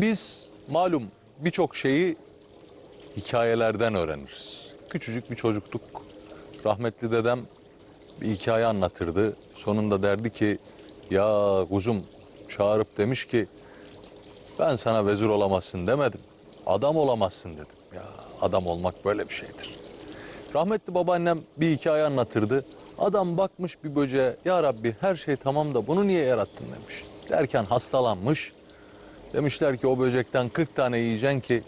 Biz malum birçok şeyi hikayelerden öğreniriz. Küçücük bir çocuktuk. Rahmetli dedem bir hikaye anlatırdı. Sonunda derdi ki ya kuzum çağırıp demiş ki ben sana vezir olamazsın demedim. Adam olamazsın dedim. Ya adam olmak böyle bir şeydir. Rahmetli babaannem bir hikaye anlatırdı. Adam bakmış bir böceğe ya Rabbi her şey tamam da bunu niye yarattın demiş. Derken hastalanmış. Demişler ki o böcekten 40 tane yiyeceksin ki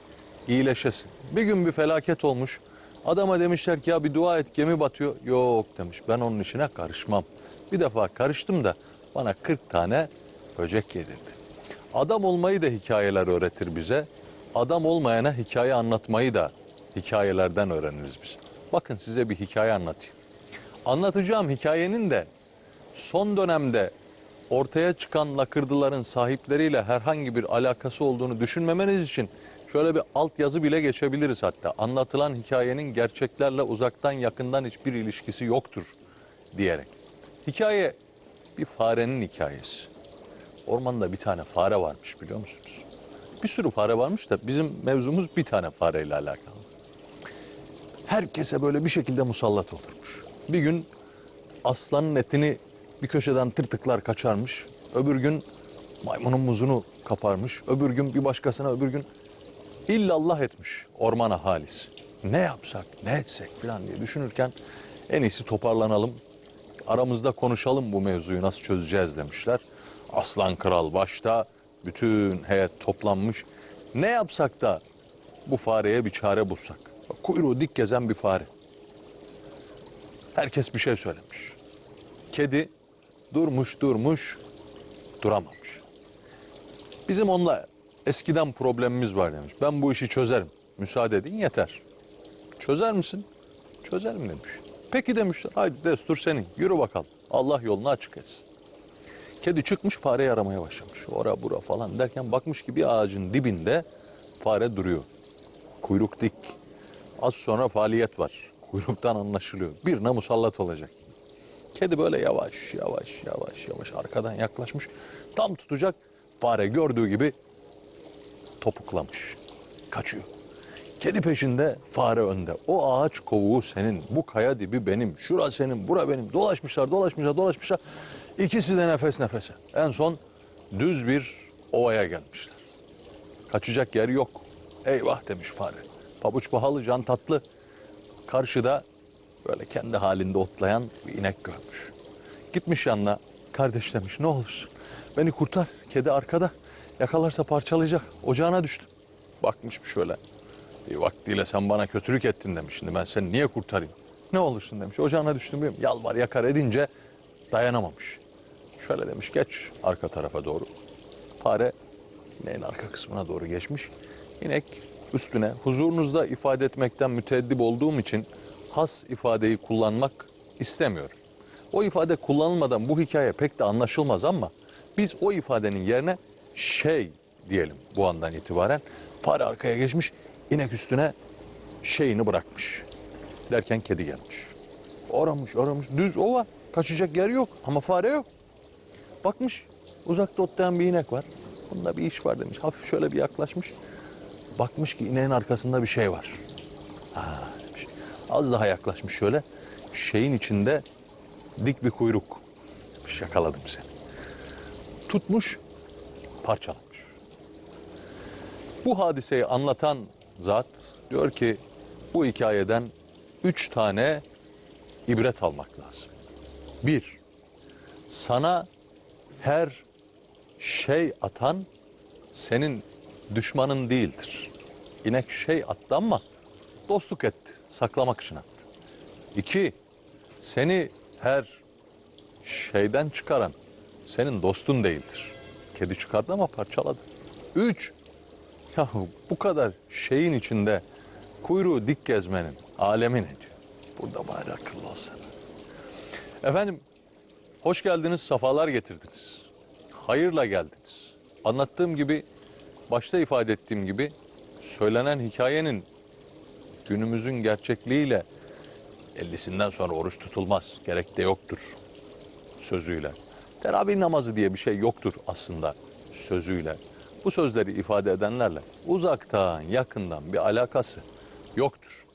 iyileşesin. Bir gün bir felaket olmuş. Adama demişler ki ya bir dua et gemi batıyor. Yok demiş ben onun işine karışmam. Bir defa karıştım da bana 40 tane böcek yedirdi. Adam olmayı da hikayeler öğretir bize. Adam olmayana hikaye anlatmayı da hikayelerden öğreniriz biz. Bakın size bir hikaye anlatayım. Anlatacağım hikayenin de son dönemde ortaya çıkan lakırdıların sahipleriyle herhangi bir alakası olduğunu düşünmemeniz için şöyle bir altyazı bile geçebiliriz hatta. Anlatılan hikayenin gerçeklerle uzaktan yakından hiçbir ilişkisi yoktur diyerek. Hikaye bir farenin hikayesi. Ormanda bir tane fare varmış biliyor musunuz? Bir sürü fare varmış da bizim mevzumuz bir tane fareyle alakalı. Herkese böyle bir şekilde musallat olurmuş. Bir gün aslanın etini bir köşeden tırtıklar kaçarmış. Öbür gün maymunun muzunu kaparmış. Öbür gün bir başkasına öbür gün illallah etmiş ormana halis. Ne yapsak ne etsek falan diye düşünürken en iyisi toparlanalım. Aramızda konuşalım bu mevzuyu nasıl çözeceğiz demişler. Aslan kral başta bütün heyet toplanmış. Ne yapsak da bu fareye bir çare bulsak. Kuyruğu dik gezen bir fare. Herkes bir şey söylemiş. Kedi durmuş durmuş duramamış. Bizim onunla eskiden problemimiz var demiş. Ben bu işi çözerim. Müsaade edin yeter. Çözer misin? Çözerim demiş. Peki demişler. Haydi destur senin. Yürü bakalım. Allah yolunu açık etsin. Kedi çıkmış fareyi aramaya başlamış. Ora bura falan derken bakmış ki bir ağacın dibinde fare duruyor. Kuyruk dik. Az sonra faaliyet var. Kuyruktan anlaşılıyor. Birine musallat olacak. Kedi böyle yavaş yavaş yavaş yavaş arkadan yaklaşmış. Tam tutacak fare gördüğü gibi topuklamış. Kaçıyor. Kedi peşinde, fare önde. O ağaç kovuğu senin, bu kaya dibi benim, şura senin, bura benim. Dolaşmışlar, dolaşmışlar, dolaşmışlar. İkisi de nefes nefese. En son düz bir ovaya gelmişler. Kaçacak yer yok. Eyvah demiş fare. Pabuç pahalı, can tatlı. Karşıda böyle kendi halinde otlayan bir inek görmüş. Gitmiş yanına, kardeş demiş ne olursun beni kurtar. Kedi arkada, yakalarsa parçalayacak. Ocağına düştüm. Bakmış bir şöyle. Bir vaktiyle sen bana kötülük ettin demiş. Şimdi ben seni niye kurtarayım? Ne olursun demiş. Ocağına düştüm diyorum. Yalvar yakar edince dayanamamış. Şöyle demiş geç arka tarafa doğru. Fare ineğin arka kısmına doğru geçmiş. İnek üstüne huzurunuzda ifade etmekten müteeddip olduğum için has ifadeyi kullanmak istemiyorum. O ifade kullanılmadan bu hikaye pek de anlaşılmaz ama biz o ifadenin yerine şey diyelim bu andan itibaren. Fare arkaya geçmiş, inek üstüne şeyini bırakmış. Derken kedi gelmiş. Aramış, aramış. Düz ova. Kaçacak yer yok ama fare yok. Bakmış uzakta otlayan bir inek var. Bunda bir iş var demiş. Hafif şöyle bir yaklaşmış. Bakmış ki ineğin arkasında bir şey var. Ha. Az daha yaklaşmış şöyle. Şeyin içinde dik bir kuyruk. Demiş yakaladım seni. Tutmuş parçalamış. Bu hadiseyi anlatan zat diyor ki bu hikayeden üç tane ibret almak lazım. Bir, sana her şey atan senin düşmanın değildir. İnek şey attı ama dostluk etti, saklamak için attı. İki, seni her şeyden çıkaran senin dostun değildir. Kedi çıkardı ama parçaladı. Üç, ya bu kadar şeyin içinde kuyruğu dik gezmenin alemin ediyor. Burada bari akıllı olsana. Efendim, hoş geldiniz, safalar getirdiniz. Hayırla geldiniz. Anlattığım gibi, başta ifade ettiğim gibi söylenen hikayenin günümüzün gerçekliğiyle 50'sinden sonra oruç tutulmaz. Gerek de yoktur sözüyle. Teravih namazı diye bir şey yoktur aslında sözüyle. bu sözleri ifade edenlerle uzaktan yakından bir alakası yoktur.